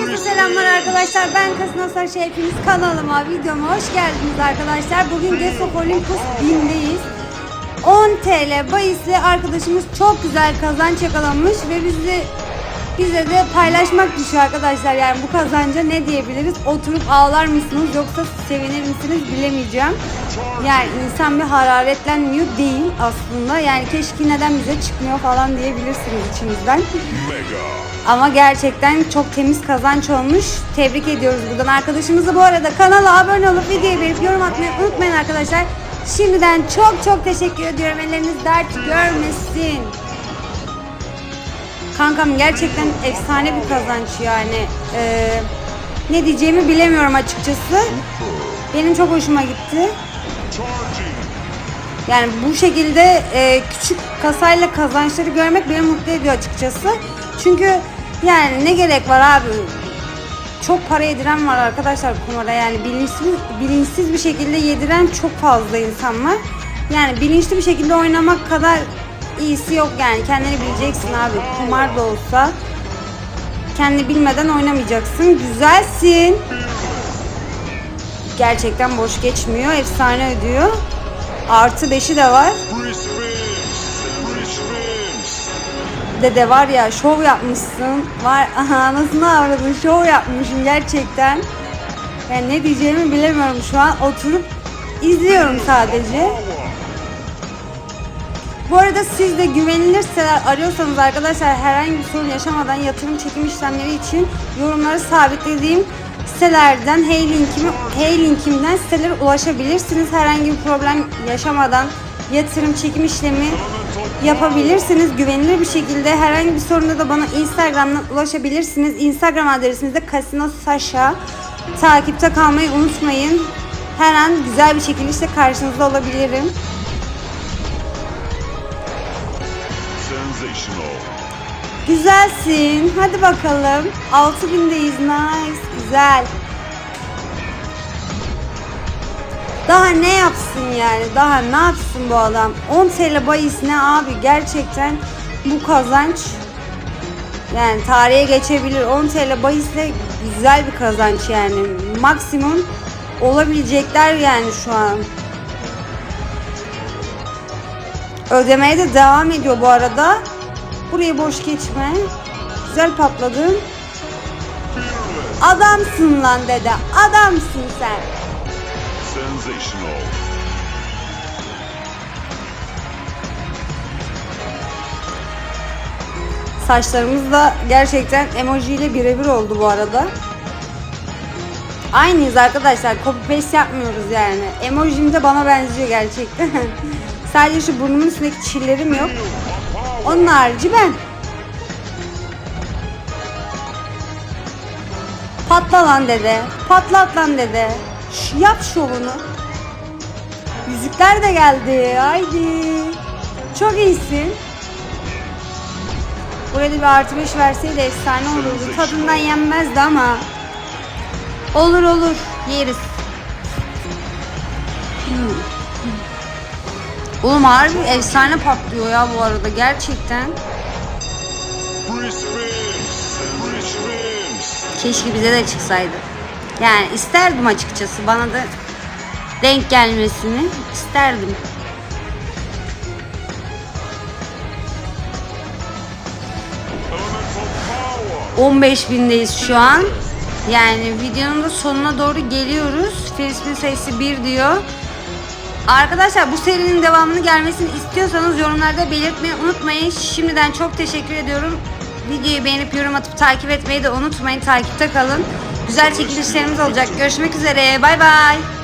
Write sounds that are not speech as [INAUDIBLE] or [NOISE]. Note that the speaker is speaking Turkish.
Herkese selamlar arkadaşlar. Ben Kızına Saşa hepiniz kanalıma, videoma hoş geldiniz arkadaşlar. Bugün Gesop Olympus 1000'deyiz. 10 TL bahisli arkadaşımız çok güzel kazanç yakalamış ve bizi bize de paylaşmak düşüyor arkadaşlar. Yani bu kazanca ne diyebiliriz? Oturup ağlar mısınız yoksa sevinir misiniz bilemeyeceğim. Yani insan bir hararetlenmiyor değil aslında. Yani keşke neden bize çıkmıyor falan diyebilirsiniz içinizden. Ama gerçekten çok temiz kazanç olmuş. Tebrik ediyoruz buradan arkadaşımızı. Bu arada kanala abone olup videoyu beğenip yorum atmayı unutmayın arkadaşlar. Şimdiden çok çok teşekkür ediyorum. Elleriniz dert görmesin. Kankam gerçekten efsane bir kazanç yani. Ee, ne diyeceğimi bilemiyorum açıkçası. Benim çok hoşuma gitti. Yani bu şekilde e, küçük kasayla kazançları görmek beni mutlu ediyor açıkçası. Çünkü yani ne gerek var abi? Çok para yediren var arkadaşlar kumara yani bilinçsiz, bilinçsiz bir şekilde yediren çok fazla insan var. Yani bilinçli bir şekilde oynamak kadar iyisi yok yani kendini bileceksin abi kumar da olsa kendi bilmeden oynamayacaksın. Güzelsin. Gerçekten boş geçmiyor. Efsane ödüyor. Artı 5'i de var. Dede var ya şov yapmışsın. Var [LAUGHS] aha anasını avradın şov yapmışım gerçekten. Yani ne diyeceğimi bilemiyorum şu an. Oturup izliyorum sadece. Bu arada siz de güvenilir siteler arıyorsanız arkadaşlar herhangi bir sorun yaşamadan yatırım çekim işlemleri için yorumları sabitlediğim sitelerden hey linkimi hey linkimden sitelere ulaşabilirsiniz. Herhangi bir problem yaşamadan yatırım çekim işlemi yapabilirsiniz. Güvenilir bir şekilde herhangi bir sorunda da bana Instagram'dan ulaşabilirsiniz. Instagram adresimiz de Casino Sasha. Takipte kalmayı unutmayın. Her an güzel bir şekilde işte karşınızda olabilirim. Sensational. Güzelsin. Hadi bakalım. 6000'deyiz. Nice. Güzel. Daha ne yapsın yani? Daha ne yapsın bu adam? 10 TL bahis ne abi? Gerçekten bu kazanç yani tarihe geçebilir. 10 TL bahisle güzel bir kazanç yani. Maksimum olabilecekler yani şu an. Ödemeye de devam ediyor bu arada. Burayı boş geçme. Güzel patladın. Adamsın lan dede. Adamsın sen. Sensational. Saçlarımız da gerçekten emoji ile birebir oldu bu arada. Aynıyız arkadaşlar. Copy paste yapmıyoruz yani. Emojim de bana benziyor gerçekten. [LAUGHS] Sadece şu burnumun üstündeki çillerim yok. Onun harici ben. Patla lan dede. Patlat lan dede. Ş- yap şovunu. Yüzükler de geldi. Haydi. Çok iyisin. Burada bir artı 5 verseydi efsane olurdu. Tadından yenmezdi ama. Olur olur. Yeriz. Hmm. Oğlum harbi efsane patlıyor ya bu arada gerçekten. Keşke bize de çıksaydı. Yani isterdim açıkçası bana da denk gelmesini isterdim. Elemental power. 15 bindeyiz şu an. Yani videonun da sonuna doğru geliyoruz. Frisbee sayısı 1 diyor. Arkadaşlar bu serinin devamını gelmesini istiyorsanız yorumlarda belirtmeyi unutmayın. Şimdiden çok teşekkür ediyorum. Videoyu beğenip yorum atıp takip etmeyi de unutmayın. Takipte kalın. Güzel çekilişlerimiz olacak. Görüşmek üzere. Bay bay.